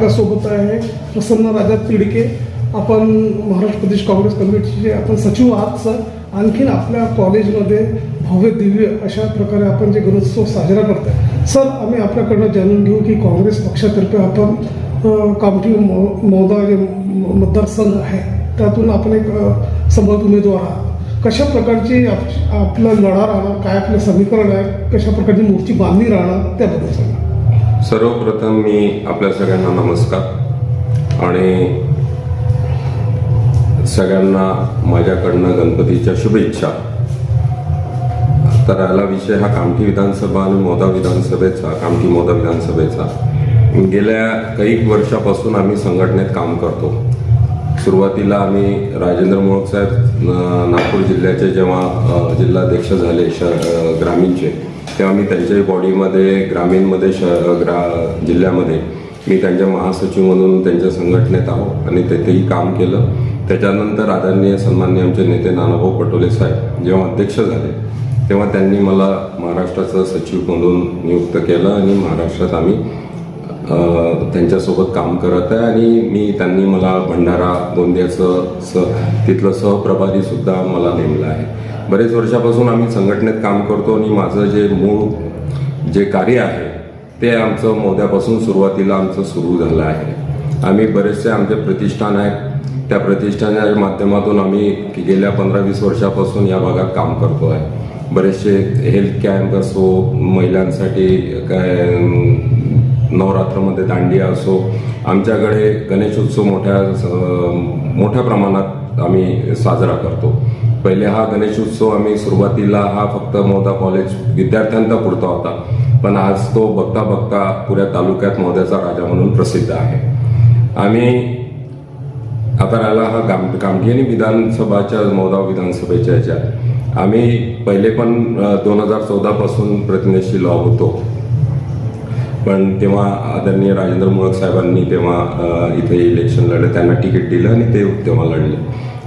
आपल्यासोबत आहे प्रसन्न राजा तिडके. आपण महाराष्ट्र प्रदेश काँग्रेस कमिटीचे आपण सचिव आहात सर. आणखीन आपल्या कॉलेजमध्ये भव्य दिव्य अशा प्रकारे आपण जे गणोत्सव साजरा करतोय. सर आम्ही आपल्याकडनं जाणून घेऊ की काँग्रेस पक्षातर्फे आपण कामठी मो- मौदा जे मतदारसंघ आहे त्यातून आपण एक अ, उमेदवार आहात. कशा प्रकारची आप- आपला लढा राहणार काय आपलं समीकरण आहे कशा प्रकारची मूर्ती बांधली राहणार त्याबद्दल सांगा. सर्वप्रथम मी आपल्या सगळ्यांना नमस्कार. आणि सगळ्यांना माझ्याकडनं गणपतीच्या शुभेच्छा. तर आला विषय हा कामठी विधानसभा आणि मोदा विधानसभेचा कामठी मोदा विधानसभेचा. गेल्या काही वर्षापासून आम्ही संघटनेत काम करतो. सुरुवातीला आम्ही राजेंद्र मोळक साहेब नागपूर जिल्ह्याचे जेव्हा जिल्हाध्यक्ष झाले श ग्रामीणचे तेव्हा मी त्यांच्याही बॉडीमध्ये ग्रामीणमध्ये श ग्रा जिल्ह्यामध्ये मी त्यांच्या महासचिव म्हणून त्यांच्या संघटनेत आहो आणि तेथेही काम केलं. त्याच्यानंतर आदरणीय सन्माननीय आमचे नेते नानाभाऊ पटोले साहेब जेव्हा अध्यक्ष झाले तेव्हा त्यांनी मला महाराष्ट्राचं सचिव म्हणून नियुक्त केलं आणि महाराष्ट्रात आम्ही त्यांच्यासोबत काम करत आहे आणि मी त्यांनी मला भंडारा गोंदियाचं स तिथलं सहप्रभारीसुद्धा मला नेमलं आहे. बरेच वर्षापासून आम्ही संघटनेत काम करतो आणि माझं जे मूळ जे कार्य आहे ते आमचं मोद्यापासून सुरुवातीला आमचं सुरू झालं आहे. आम्ही बरेचसे आमचे प्रतिष्ठान आहेत. त्या प्रतिष्ठानाच्या माध्यमातून आम्ही गेल्या पंधरा वीस वर्षापासून या भागात काम करतो आहे. बरेचसे हेल्थ कॅम्प असो महिलांसाठी काय नवरात्रामध्ये दांडिया असो आमच्याकडे गणेशोत्सव मोठ्या मोठ्या प्रमाणात आम्ही साजरा करतो. पहिले हा गणेशोत्सव आम्ही सुरुवातीला हा फक्त मोदा कॉलेज विद्यार्थ्यांचा पुरता होता. पण आज तो बघता बघता पुऱ्या तालुक्यात मोद्याचा राजा म्हणून प्रसिद्ध आहे. आम्ही आता राहिला हा गाम कामठियानी विधानसभाच्या मौदा विधानसभेच्या ह्याच्यात. आम्ही पहिले पण दोन हजार चौदापासून प्रतिनिधीशी लॉ होतो. पण तेव्हा आदरणीय राजेंद्र मुळक साहेबांनी तेव्हा इथे इलेक्शन लढलं त्यांना तिकीट दिलं आणि ते तेव्हा लढले.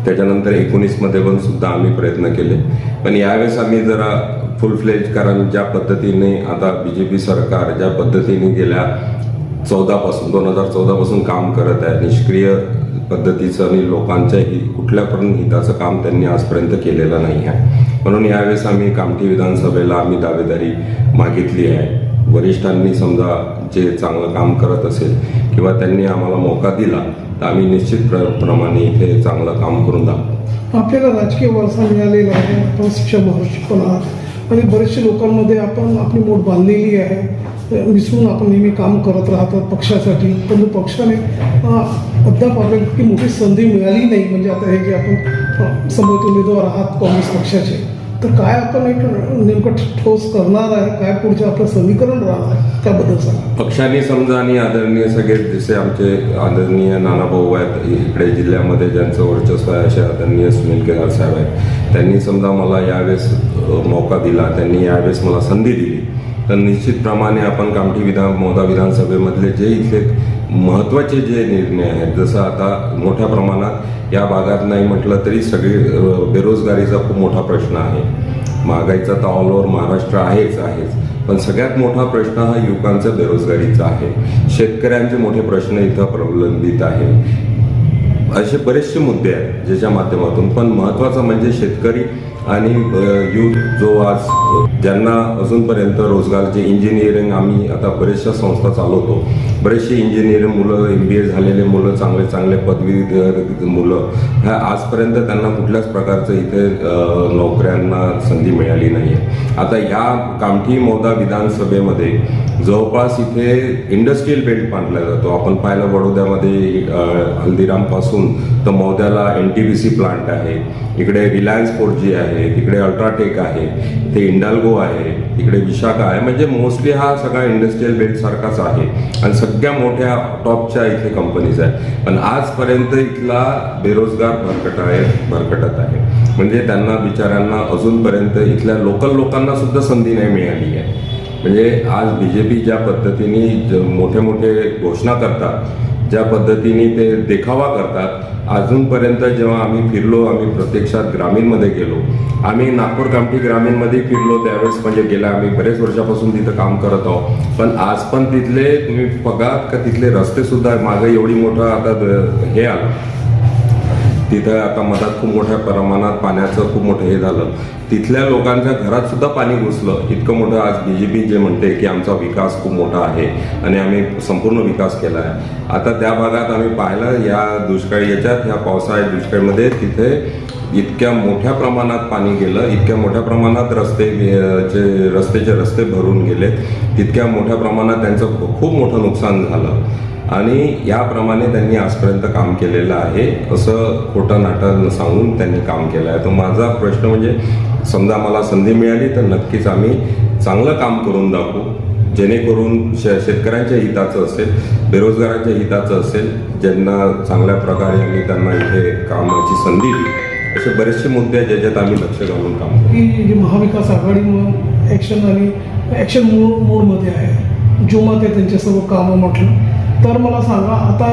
त्याच्यानंतर एकोणीसमध्ये पण सुद्धा आम्ही प्रयत्न केले. पण यावेळेस आम्ही जरा फुल फ्लेज कारण ज्या पद्धतीने आता बी जे पी सरकार ज्या पद्धतीने गेल्या चौदापासून दोन हजार चौदापासून काम करत आहे निष्क्रिय पद्धतीचं आणि लोकांच्या हि कुठल्या पण हिताचं काम त्यांनी आजपर्यंत केलेलं नाही आहे. म्हणून यावेळेस आम्ही कामठी विधानसभेला आम्ही दावेदारी मागितली आहे. वरिष्ठांनी समजा जे चांगलं काम करत असेल किंवा त्यांनी आम्हाला मोका दिला तर आम्ही निश्चित प्र प्रमाणे इथे चांगलं काम करून दाखवू. आपल्याला राजकीय वारसा मिळालेला आहे आपण शिक्षण महर्षी पण आहात. आणि बरेचशे लोकांमध्ये आपण आपली मोठ बांधलेली आहे. विसरून आपण नेहमी काम करत राहतात पक्षासाठी. पण पक्षाने अद्याप आपल्याला इतकी मोठी संधी मिळाली नाही. म्हणजे आता हे जे आपण समोर उमेदवार आहात काँग्रेस पक्षाचे. तर काय आपण एक नेमकं ठोस करणार आहे? काय पुढचं आपलं समीकरण राहणार आहे? त्याबद्दल सांगा. पक्षाने समजा आणि आदरणीय सगळे जसे आमचे आदरणीय नानाभाऊ आहेत इकडे जिल्ह्यामध्ये ज्यांचं वर्चस्व आहे असे आदरणीय सुनील केदार साहेब आहेत त्यांनी समजा मला यावेळेस मौका दिला त्यांनी यावेळेस मला संधी दिली. तर निश्चितप्रमाणे आपण कामठी विधान मोदा विधानसभेमधले जे इथले महत्त्वाचे जे निर्णय आहेत जसं आता मोठ्या प्रमाणात या भागात नाही म्हटलं तरी सगळी बेरोजगारीचा खूप मोठा प्रश्न आहे. महागाईचा तर ऑल ओव्हर महाराष्ट्र आहेच आहेच. पण सगळ्यात मोठा प्रश्न हा युवकांचा बेरोजगारीचा आहे. शेतकऱ्यांचे मोठे प्रश्न इथं प्रलंबित आहे. असे बरेचसे मुद्दे आहेत ज्याच्या माध्यमातून. पण महत्त्वाचं म्हणजे शेतकरी आणि युथ जो आज अ, ज्यांना अजूनपर्यंत रोजगारचे इंजिनिअरिंग आम्ही आता बरेचशा संस्था चालवतो. बरेचसे इंजिनिअरिंग मुलं एम बी ए झालेले मुलं चांगले चांगले पदवीधर मुलं ह्या आजपर्यंत त्यांना कुठल्याच प्रकारचं इथे नोकऱ्यांना संधी मिळाली नाही आहे आता ह्या कामठी मोदा विधानसभेमध्ये जवळपास इथे इंडस्ट्रीयल बेल्ट मांडला जातो. आपण पाहिलं बडोद्यामध्ये हल्दीरामपासून तर मौद्याला N T B C plant आहे. इकडे रिलायन्स फोर जी आहे तिकडे अल्ट्राटेक आहे. इथे हिंडाल्गो आहे इकडे विशाखा आहे. म्हणजे मोस्टली हा सगळा इंडस्ट्रीयल बेल्ट सारखाच आहे. आणि सगळ्या मोठ्या टॉपच्या इथे कंपनीज आहेत. पण आजपर्यंत इथला बेरोजगार भरकट आहे भरकटत आहे. म्हणजे त्यांना बिचाऱ्यांना अजूनपर्यंत इथल्या लोकल लोकांना सुद्धा संधी नाही मिळाली आहे. म्हणजे आज बी जे पी ज्या पद्धतीने मोठे मोठे घोषणा करतात ज्या पद्धतीने ते देखावा करतात अजूनपर्यंत जेव्हा आम्ही फिरलो आम्ही प्रत्यक्षात ग्रामीणमध्ये गेलो आम्ही नागपूर कामठी ग्रामीणमध्ये फिरलो त्यावेळेस म्हणजे गेल्या आम्ही बरेच वर्षापासून तिथं काम करत आहोत. पण आज पण तिथले तुम्ही बघात का तिथले रस्ते सुद्धा एवढी मोठं आता हे आलं. तिथं आता मधात खूप मोठ्या प्रमाणात पाण्याचं खूप मोठं हे झालं. तिथल्या लोकांच्या घरात सुद्धा पाणी घुसलं. इतकं मोठं आज बी जे पी जे म्हणते की आमचा विकास खूप मोठा आहे आणि आम्ही संपूर्ण विकास केला आहे. आता त्या भागात आम्ही पाहिलं या दुष्काळी याच्यात ह्या पावसाळ्या दुष्काळीमध्ये तिथे इतक्या मोठ्या प्रमाणात पाणी गेलं इतक्या मोठ्या प्रमाणात रस्ते जे रस्तेचे रस्ते भरून गेले तितक्या मोठ्या प्रमाणात त्यांचं खूप मोठं नुकसान झालं. आणि याप्रमाणे त्यांनी आजपर्यंत काम केलेलं आहे. असं खोटं नाटक सांगून त्यांनी काम केलं आहे. तर माझा प्रश्न म्हणजे समजा मला संधी मिळाली तर नक्कीच आम्ही चांगलं काम करून दाखवू. जेणेकरून शे शेतकऱ्यांच्या हिताचं असेल बेरोजगारांच्या हिताचं असेल ज्यांना चांगल्या प्रकारे आम्ही त्यांना इथे कामाची संधी दिली. असे बरेचसे मुद्दे आहेत ज्याच्यात आम्ही लक्ष घालून काम करू की महाविकास आघाडी म्हणून ॲक्शन आणि ॲक्शन मोड मोडमध्ये आहे. जोमात आहे त्यांचे सर्व कामं म्हटलं. तर मला सांगा आता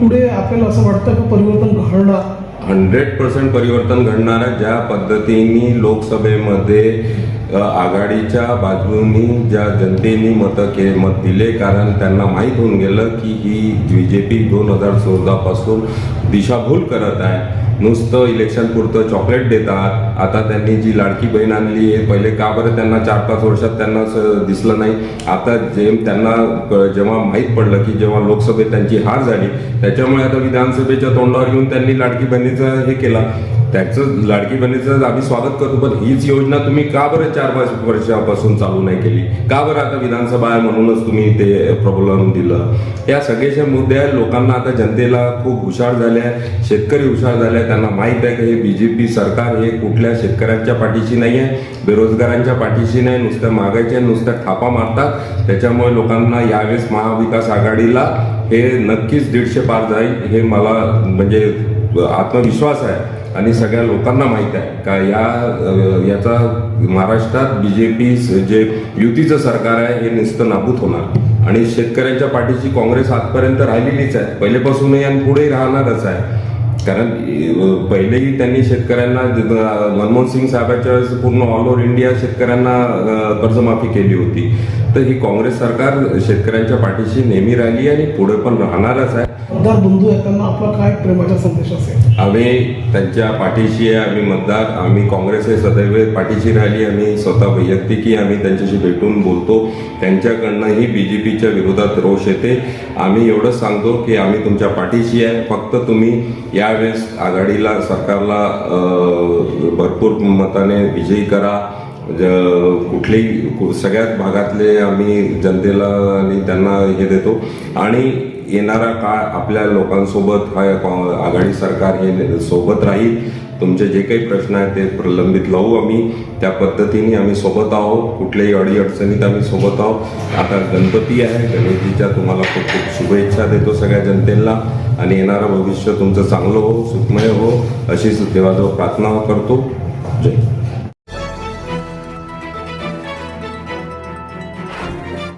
पुढे आपल्याला असं वाटतं की परिवर्तन घडणार? हंड्रेड पर्सेंट परिवर्तन घडणार आहे ज्या पद्धतीने लोकसभेमध्ये आघाडीच्या बाजूनी ज्या जनतेने मतं के मत दिले कारण त्यांना माहीत होऊन गेलं की ही बी जे पी दोन हजार चौदापासून दिशाभूल करत आहे. नुसतं इलेक्शन पुरतं चॉकलेट देतात. आता त्यांनी जी लाडकी बहीण आणली आहे पहिले का बरं त्यांना चार पाच वर्षात त्यांना दिसलं नाही? आता जेम त्यांना जेव्हा माहीत पडलं की जेव्हा लोकसभेत त्यांची हार झाली त्याच्यामुळे आता विधानसभेच्या तोंडावर येऊन त्यांनी लाडकी बहिणीचं हे केला. त्याचं लाडकी बहिणीचं आम्ही स्वागत करतो पण हीच योजना तुम्ही का बरं चार पाच वर्षापासून चालू नाही केली? का बरं आता विधानसभा आहे म्हणूनच तुम्ही ते प्रबोलन दिलं? या सगळ्याच्या मुद्दे आहेत. लोकांना आता जनतेला खूप हुशार झाले आहे शेतकरी हुशार झाले त्यांना माहीत आहे की हे बी जे पी सरकार हे कुठल्या शेतकऱ्यांच्या पाठीशी नाही आहे बेरोजगारांच्या पाठीशी नाही नुसत्या मागायच्या नुसत्या थापा मारतात. त्याच्यामुळे लोकांना यावेळेस महाविकास आघाडीला हे नक्कीच दीडशे पार जाईल. हे मला म्हणजे आत्मविश्वास आहे. आणि सगळ्या लोकांना माहीत आहे. का या याचा महाराष्ट्रात बी जे पी जे युतीचं सरकार आहे हे नुसतं नाबूत होणार. आणि शेतकऱ्यांच्या पाठीची काँग्रेस आजपर्यंत राहिलेलीच आहे. पहिलेपासूनही आणि पुढेही राहणारच आहे. कारण पहिलेही त्यांनी शेतकऱ्यांना मनमोहन सिंग साहेबांच्या वेळेस पूर्ण ऑल ओव्हर इंडिया शेतकऱ्यांना कर्जमाफी केली होती. तर ही काँग्रेस सरकार शेतकऱ्यांच्या पाठीशी नेहमी राहिली आणि पुढे पण राहणारच आहे. मतदार बंधू येताना आपला काय प्रेमाचा संदेश असेल? आम्ही त्यांच्या पाठीशी आहे आम्ही मतदार आम्ही काँग्रेस हे सदैव पाठीशी राहिली आम्ही स्वतः वैयक्तिकही आम्ही त्यांच्याशी भेटून बोलतो. त्यांच्याकडनंही बी जे पीच्या विरोधात रोष येते. आम्ही एवढंच सांगतो की आम्ही तुमच्या पाठीशी आहे. फक्त तुम्ही यावेळेस आघाडीला सरकारला भरपूर मताने विजयी करा. ज- कुठलेही सगळ्याच भागातले आम्ही जनतेला आणि त्यांना हे देतो. आणि येणारा काळ आपल्या लोकांसोबत हा आघाडी सरकार हे सोबत राहील. तुमचे जे काही प्रश्न आहेत ते प्रलंबित लावू आम्ही. त्या पद्धतीने आम्ही सोबत आहोत. कुठल्याही अडीअडचणीत आम्ही सोबत आहोत. आता गणपती आहे. गणेशजीच्या तुम्हाला खूप खूप शुभेच्छा देतो सगळ्या जनतेला. आणि येणारं भविष्य तुमचं चांगलं हो सुखमय हो. अशीच देवाजवळ प्रार्थना करतो.